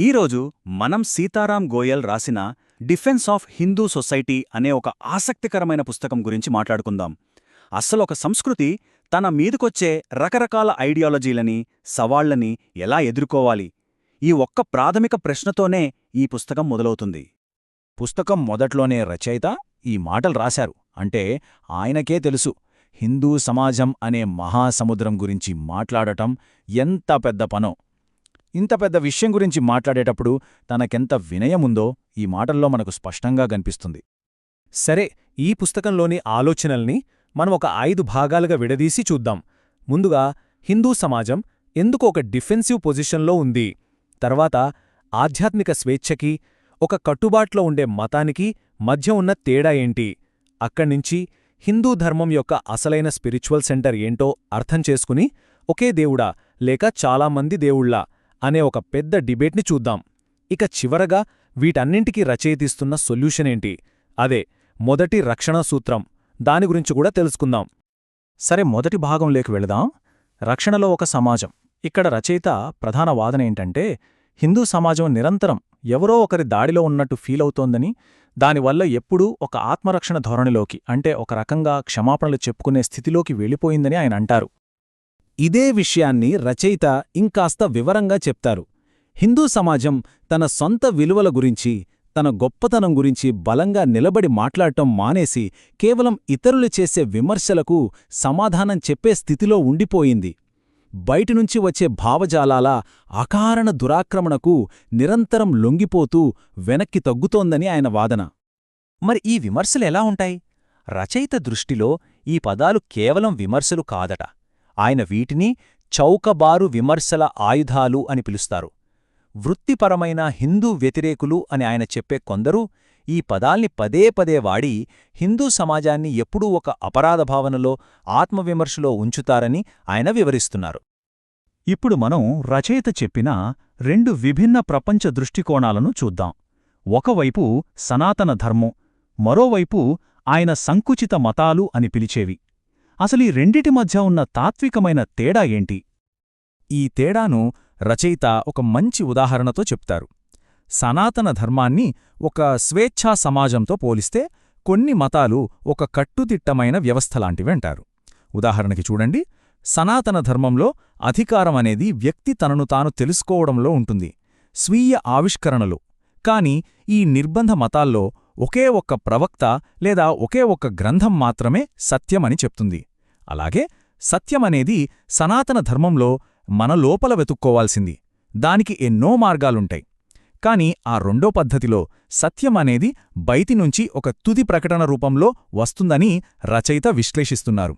ఈరోజు మనం సీతారాం గోయల్ రాసిన డిఫెన్స్ ఆఫ్ హిందూ సొసైటీ అనే ఒక ఆసక్తికరమైన పుస్తకం గురించి మాట్లాడుకుందాం. అస్సలు ఒక సంస్కృతి తన మీదకొచ్చే రకరకాల ఐడియాలజీలని సవాళ్ళని ఎలా ఎదుర్కోవాలి? ఈ ఒక్క ప్రాథమిక ప్రశ్నతోనే ఈ పుస్తకం మొదలవుతుంది. పుస్తకం మొదట్లోనే రచయిత ఈ మాటలు రాశారు. అంటే ఆయనకే తెలుసు హిందూ సమాజం అనే మహాసముద్రం గురించి మాట్లాడటం ఎంత పెద్ద పనో. ఇంత పెద్ద విషయం గురించి మాట్లాడేటప్పుడు తనకెంత వినయముందో ఈ మాటల్లో మనకు స్పష్టంగా కనిపిస్తుంది. సరే ఈ పుస్తకంలోని ఆలోచనల్ని మనం ఒక ఐదు భాగాలుగా విడదీసి చూద్దాం. ముందుగా హిందూ సమాజం ఎందుకు ఒక డిఫెన్సివ్ పొజిషన్లో ఉంది? తర్వాత ఆధ్యాత్మిక స్వేచ్ఛకి ఒక కట్టుబాట్లో ఉండే మతానికి మధ్య ఉన్న తేడా ఏంటి? అక్కడ్నించి హిందూ ధర్మం యొక్క అసలైన స్పిరిచువల్ సెంటర్ ఏంటో అర్థం చేసుకుని ఒకే దేవుడా లేక చాలామంది దేవుళ్ళా అనే ఒక పెద్ద డిబేట్ని చూద్దాం. ఇక చివరగా వీటన్నింటికీ రచయితిస్తున్న సొల్యూషనేంటి అదే మొదటి రక్షణ సూత్రం. దాని గురించి కూడా తెలుసుకుందాం. సరే మొదటి భాగంలోకి వెళదాం. రక్షణలో ఒక సమాజం. ఇక్కడ రచయిత ప్రధాన వాదన ఏంటంటే హిందూ సమాజం నిరంతరం ఎవరో ఒకరి దాడిలో ఉన్నట్టు ఫీలవుతోందని దానివల్ల ఎప్పుడూ ఒక ఆత్మరక్షణ ధోరణిలోకి అంటే ఒక రకంగా క్షమాపణలు చెప్పుకునే స్థితిలోకి వెళ్ళిపోయిందని ఆయన అంటారు. ఇదే విషయాన్ని రచయిత ఇంకాస్త వివరంగా చెప్తారు. హిందూ సమాజం తన సొంత విలువల గురించి తన గొప్పతనం గురించి బలంగా నిలబడి మాట్లాడటం మానేసి కేవలం ఇతరులు చేసే విమర్శలకు సమాధానం చెప్పే స్థితిలో ఉండిపోయింది. బయటినుంచి వచ్చే భావజాలాల అకారణ దురాక్రమణకు నిరంతరం లొంగిపోతూ వెనక్కి తగ్గుతోందని ఆయన వాదన. మరి ఈ విమర్శలు ఎలా ఉంటాయి? రచయిత దృష్టిలో ఈ పదాలు కేవలం విమర్శలు కాదట. ఆయన వీటిని చౌకబారు విమర్శల ఆయుధాలు అని పిలుస్తారు. వృత్తిపరమైన హిందూ వ్యతిరేకులు అని ఆయన చెప్పే కొందరు ఈ పదాల్ని పదే పదే వాడి హిందూ సమాజాన్ని ఎప్పుడూ ఒక అపరాధ భావనలో ఆత్మవిమర్శలో ఉంచుతారని ఆయన వివరిస్తున్నారు. ఇప్పుడు మనం రచయిత చెప్పిన రెండు విభిన్న ప్రపంచ దృష్టికోణాలను చూద్దాం. ఒకవైపు సనాతన ధర్మం మరోవైపు ఆయన సంకుచిత మతాలు అని పిలిచేవి. అసలీ రెండిటి మధ్య ఉన్న తాత్వికమైన తేడా ఏంటి? ఈ తేడాను రచయిత ఒక మంచి ఉదాహరణతో చెప్తారు. సనాతన ధర్మాన్ని ఒక స్వేచ్ఛా సమాజంతో పోలిస్తే కొన్ని మతాలు ఒక కట్టుదిట్టమైన వ్యవస్థలాంటివంటారు. ఉదాహరణకి చూడండి సనాతన ధర్మంలో అధికారం అనేది వ్యక్తి తనను తాను తెలుసుకోవడంలో ఉంటుంది స్వీయ ఆవిష్కరణలు. కాని ఈ నిర్బంధ మతాల్లో ఒకే ఒక్క ప్రవక్త లేదా ఒకే ఒక్క గ్రంథం మాత్రమే సత్యమని చెప్తుంది. అలాగే సత్యమనేది సనాతన ధర్మంలో మన లోపల వెతుక్కోవాల్సింది. దానికి ఎన్నో మార్గాలుంటాయి. కాని ఆ రెండో పద్ధతిలో సత్యం అనేది బయటినుంచి ఒక తుది ప్రకటన రూపంలో వస్తుందని రచయిత విశ్లేషిస్తున్నారు.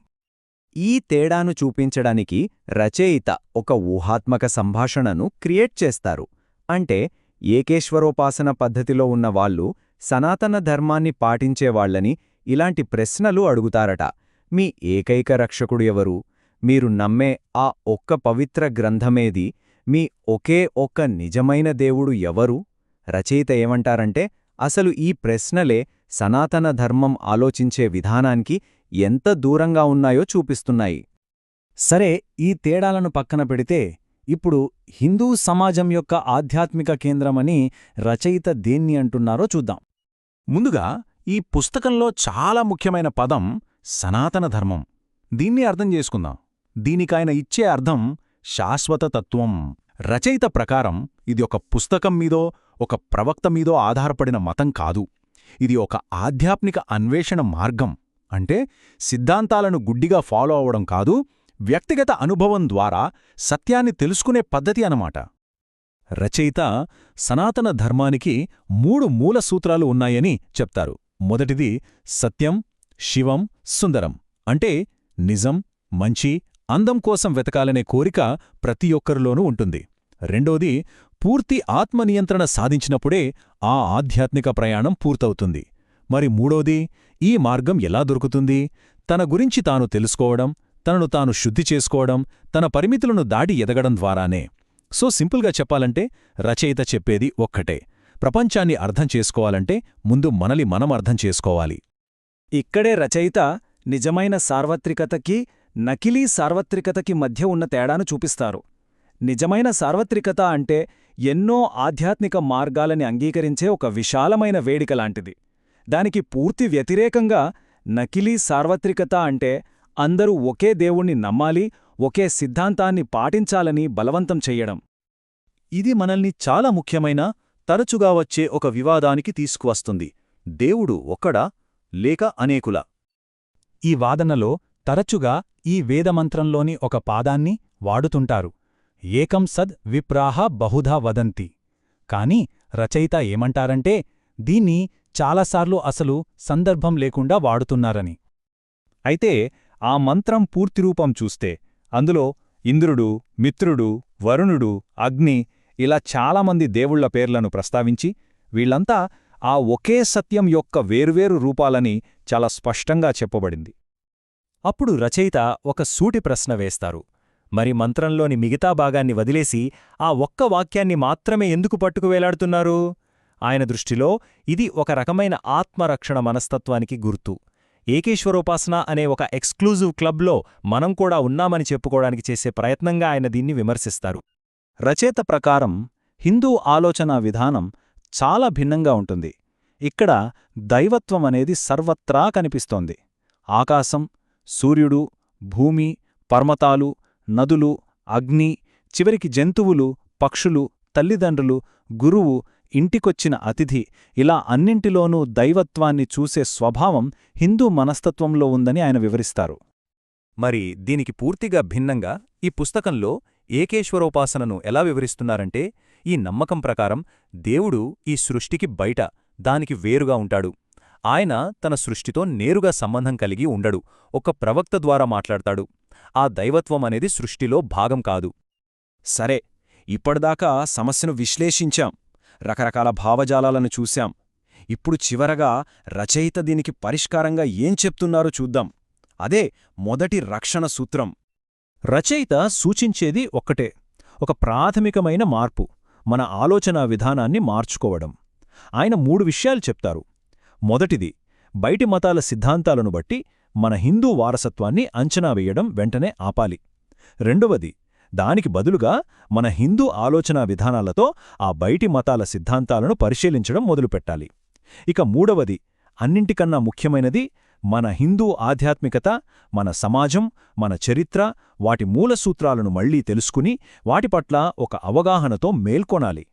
ఈ తేడాను చూపించడానికి రచయిత ఒక ఊహాత్మక సంభాషణను క్రియేట్ చేస్తారు. అంటే ఏకేశ్వరోపాసన పద్ధతిలో ఉన్న వాళ్ళు సనాతన ధర్మాన్ని పాటించేవాళ్ళని ఇలాంటి ప్రశ్నలు అడుగుతారట. మీ ఏకైక రక్షకుడు ఎవరు? మీరు నమ్మే ఆ ఒక్క పవిత్ర గ్రంథమేది? మీ ఒకే ఒక్క నిజమైన దేవుడు ఎవరు? రచయిత ఏమంటారంటే అసలు ఈ ప్రశ్నలే సనాతన ధర్మం ఆలోచించే విధానానికి ఎంత దూరంగా ఉన్నాయో చూపిస్తున్నాయి. సరే ఈ తేడాలను పక్కన పెడితే ఇప్పుడు హిందూ సమాజం యొక్క ఆధ్యాత్మిక కేంద్రమని రచయిత దేన్ని అంటున్నారో చూద్దాం. ముందుగా ఈ పుస్తకంలో చాలా ముఖ్యమైన పదం సనాతన ధర్మం. దీన్ని అర్థం చేసుకుందాం. దీనికాయన ఇచ్చే అర్థం శాశ్వత తత్వం. రచయిత ప్రకారం ఇది ఒక పుస్తకం మీదో ఒక ప్రవక్త మీదో ఆధారపడిన మతం కాదు. ఇది ఒక ఆధ్యాత్మిక అన్వేషణ మార్గం. అంటే సిద్ధాంతాలను గుడ్డిగా ఫాలో అవడం కాదు వ్యక్తిగత అనుభవం ద్వారా సత్యాన్ని తెలుసుకునే పద్ధతి అనమాట రచయిత సనాతన ధర్మానికి మూడు మూల సూత్రాలు ఉన్నాయని చెప్తారు. మొదటిది సత్యం శివం సుందరం. అంటే నిజం మంచి అందం కోసం వెతకాలనే కోరిక ప్రతి ఒక్కరిలోనూ ఉంటుంది. రెండోది పూర్తి ఆత్మనియంత్రణ సాధించినప్పుడే ఆ ఆధ్యాత్మిక ప్రయాణం పూర్తవుతుంది. మరి మూడోది ఈ మార్గం ఎలా దొరుకుతుంది? తన గురించి తాను తెలుసుకోవడం తనను తాను శుద్ధి చేసుకోవడం తన పరిమితులను దాటి ఎదగడం ద్వారానే. సో సింపుల్గా చెప్పాలంటే రచయిత చెప్పేది ఒక్కటే. ప్రపంచాన్ని అర్థం చేసుకోవాలంటే ముందు మనలి మనం అర్థం చేసుకోవాలి. ఇక్కడే రచయిత నిజమైన సార్వత్రికతకి నకిలీ సార్వత్రికతకి మధ్య ఉన్న తేడాను చూపిస్తారు. నిజమైన సార్వత్రికత అంటే ఎన్నో ఆధ్యాత్మిక మార్గాలని అంగీకరించే ఒక విశాలమైన వేడిక లాంటిది. దానికి పూర్తి వ్యతిరేకంగా నకిలీ సార్వత్రికత అంటే అందరూ ఒకే దేవుణ్ణి నమ్మాలి ఒకే సిద్ధాంతాన్ని పాటించాలని బలవంతం చెయ్యడం ఇది మనల్ని చాలా ముఖ్యమైన తరచుగా వచ్చే ఒక వివాదానికి తీసుకువస్తుంది. దేవుడు ఒక్కడా లేక అనేకుల. ఈ వాదనలో తరచుగా ఈ వేదమంత్రంలోని ఒక పాదాన్ని వాడుతుంటారు. ఏకం సద్ విప్రాహ బహుధా వదంతి. కాని రచయిత ఏమంటారంటే దీన్ని చాలాసార్లు అసలు సందర్భం లేకుండా వాడుతున్నారని. అయితే ఆ మంత్రం పూర్తిరూపం చూస్తే అందులో ఇంద్రుడు మిత్రుడు వరుణుడు అగ్ని ఇలా చాలామంది దేవుళ్ళ పేర్లను ప్రస్తావించి వీళ్ళంతా ఆ ఒకే సత్యం యొక్క వేర్వేరు రూపాలని చాలా స్పష్టంగా చెప్పబడింది. అప్పుడు రచయిత ఒక సూటి ప్రశ్న వేస్తారు. మరి మంత్రంలోని మిగతా భాగాన్ని వదిలేసి ఆ ఒక్క వాక్యాన్ని మాత్రమే ఎందుకు పట్టుకు వేలాడుతున్నారు? ఆయన దృష్టిలో ఇది ఒక రకమైన ఆత్మరక్షణ మనస్తత్వానికి గుర్తు. ఏకేశ్వరోపాసన అనే ఒక ఎక్స్క్లూజివ్ క్లబ్లో మనం కూడా ఉన్నామని చెప్పుకోవడానికి చేసే ప్రయత్నంగా ఆయన దీన్ని విమర్శిస్తారు. రచయిత ప్రకారం హిందూ ఆలోచనా విధానం చాలా భిన్నంగా ఉంటుంది. ఇక్కడ దైవత్వం అనేది సర్వత్రా కనిపిస్తోంది. ఆకాశం సూర్యుడు భూమి పర్వతాలు నదులు అగ్ని చివరికి జంతువులు పక్షులు తల్లిదండ్రులు గురువు ఇంటికొచ్చిన అతిథి ఇలా అన్నింటిలోనూ దైవత్వాన్ని చూసే స్వభావం హిందూ మనస్తత్వంలో ఉందని ఆయన వివరిస్తారు. మరి దీనికి పూర్తిగా భిన్నంగా ఈ పుస్తకంలో ఏకేశ్వరోపాసనను ఎలా వివరిస్తున్నారంటే ఈ నమ్మకం ప్రకారం దేవుడు ఈ సృష్టికి బయట దానికి వేరుగా ఉంటాడు. ఆయన తన సృష్టితో నేరుగా సంబంధం కలిగి ఉండడు ఒక ప్రవక్త ద్వారా మాట్లాడతాడు. ఆ దైవత్వం అనేది సృష్టిలో భాగం కాదు. సరే ఇప్పటిదాకా సమస్యను విశ్లేషించాం రకరకాల భావజాలాలను చూశాం. ఇప్పుడు చివరగా రచయిత దీనికి పరిష్కారంగా ఏం చెప్తున్నారో చూద్దాం. అదే మొదటి రక్షణ సూత్రం. రచయిత సూచించేది ఒక్కటే ఒక ప్రాథమికమైన మార్పు. మన ఆలోచనా విధానాన్ని మార్చుకోవడం. ఆయన మూడు విషయాలు చెప్తారు. మొదటిది బయటి మతాల సిద్ధాంతాలను బట్టి మన హిందూ వారసత్వాన్ని అంచనా వేయడం వెంటనే ఆపాలి. రెండవది దానికి బదులుగా మన హిందూ ఆలోచనా విధానాలతో ఆ బయటి మతాల సిద్ధాంతాలను పరిశీలించడం మొదలుపెట్టాలి. ఇక మూడవది అన్నింటికన్నా ముఖ్యమైనది మన హిందూ ఆధ్యాత్మికత మన సమాజం మన చరిత్ర వాటి మూల సూత్రాలను మళ్ళీ తెలుసుకుని వాటి పట్ల ఒక అవగాహనతో మేల్కొనాలి.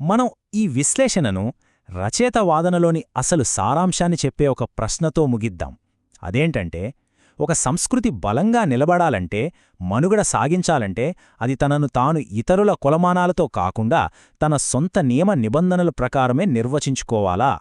మనం ఈ విశ్లేషణను రచయిత వాదనలోని అసలు సారాంశాన్ని చెప్పే ఒక ప్రశ్నతో ముగిద్దాం. అదేంటంటే ఒక సంస్కృతి బలంగా నిలబడాలంటే మనుగడ సాగించాలంటే అది తనను తాను ఇతరుల కొలమానాలతో కాకుండా తన సొంత నియమ నిబంధనల ప్రకారమే నిర్వచించుకోవాలా?